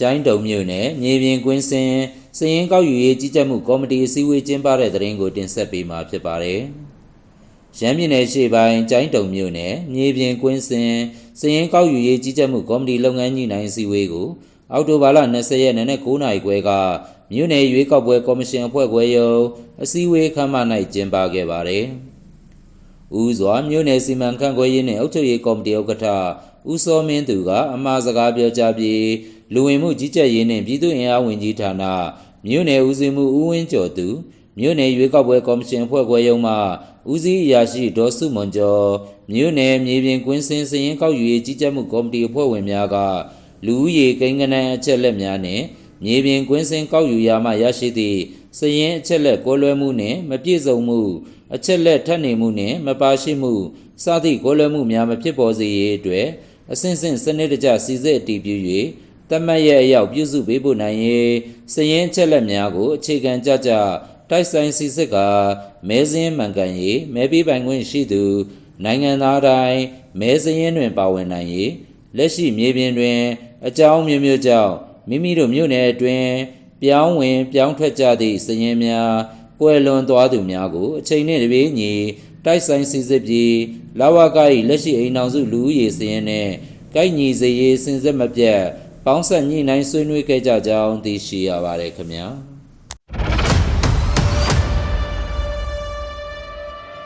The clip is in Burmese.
ကျိုင်းတုံမြို့နယ်မြေပြင်ကွင်းစင်စည်ရင်ကောက်ယူရေးကြီးကြပ်မှုကော်မတီအစည်းအဝေးကျင်းပတဲ့တဲ့ရင်ကိုတင်ဆက်ပေးမှာဖြစ်ပါတယ်။ရန်ပြည်နယ်ရှေ့ပိုင်းကျိုင်းတုံမြို့နယ်မြေပြင်ကွင်းစင်စည်ရင်ကောက်ယူရေးကြီးကြပ်မှုကော်မတီလုပ်ငန်းညှိနှိုင်းအစည်းအဝေးကိုအောက်တိုဘာလ20ရက်နေ့နဲ့9နာရီခွဲကမြို့နယ်ရွေးကောက်ပွဲကော်မရှင်အဖွဲ့ခွဲရုံးအစည်းအဝေးခန်းမ၌ကျင်းပခဲ့ပါတယ်။ ဦးစွာမြို့နယ်စီမံခန့်ခွဲရေးနှင့်အုပ်ချုပ်ရေးကော်မတီဥက္ကဋ္ဌဦးစောမင်းသူကအမှားစကားပြောကြားပြီးလူဝင်မှုကြီးကြပ်ရေးနှင့်ပြည်သူ့အင်အားဝန်ကြီးဌာနမြို့နယ်ဦးစီးမှုဦးဝင်းကျော်သူမြို့နယ်ရွေးကောက်ပွဲကော်မရှင်အဖွဲ့ခွဲရုံးမှဦးစီးအရာရှိဒေါ်စုမွန်ကျော်မြို့နယ်မြေပြင်ကွင်းစင်စည်ရင်ကောက်ယူရေးကြီးကြပ်မှုကော်မတီအဖွဲ့ဝင်များကလူဦးရေကိန်းဂဏန်းအချက်လက်များနှင့်မြေပြင်ကွင်းစင်ကောက်ယူရာမှရရှိသည့် စည်ရင်အချက်လက်ကွဲလွဲမှုနှင့်မပြည့်စုံမှုအချက်လက်ထပ်နေမှုနှင့်မပါရှိမှုစသည့်ကိုယ်လွယ်မှုများမဖြစ်ပေါ်စေရေးအတွက်အစဉ်စဉ်စနစ်တကျစီစစ်အတည်ပြု၍တတ်မှတ်ရဲ့အရောက်ပြုစုပေးဖို့နိုင်ရေးစည်ရင်ချက်လက်များကိုအခြေခံကြကြတိုက်ဆိုင်စီစစ်ကမဲစင်းမှန်ကန်ရေးမဲပေးပိုင်ခွင့်ရှိသူ နိုင်ငံသားတိုင်းမဲစရင်တွင်ပါဝင်နိုင်ရေးလက်ရှိမြေပြင်တွင် အကြောင်းမျိုးမျိုးကြောင့်မိမိတို့မြို့နယ်အတွင်း ပြောင်းဝင် ပြောင်းထွက်ကြသည့်စည်ရင်များကွယ်လွန်သွားသူများကိုအချိန်နှင့်တပြေးညီတိုက်ဆိုင်စီစစ်ပြီးလာဝက၏လက်ရှိအိမ်အောင်စုလူဦးရေစည်ရင်နှင့်ကိုက်ညီစေရေးစင်စစ်မပြတ်ပေါင်းဆက်ညှိနှိုင်းဆွေးနွေးခဲ့ကြကြောင်းသိရှိရပါတယ်ခင်ဗျာ။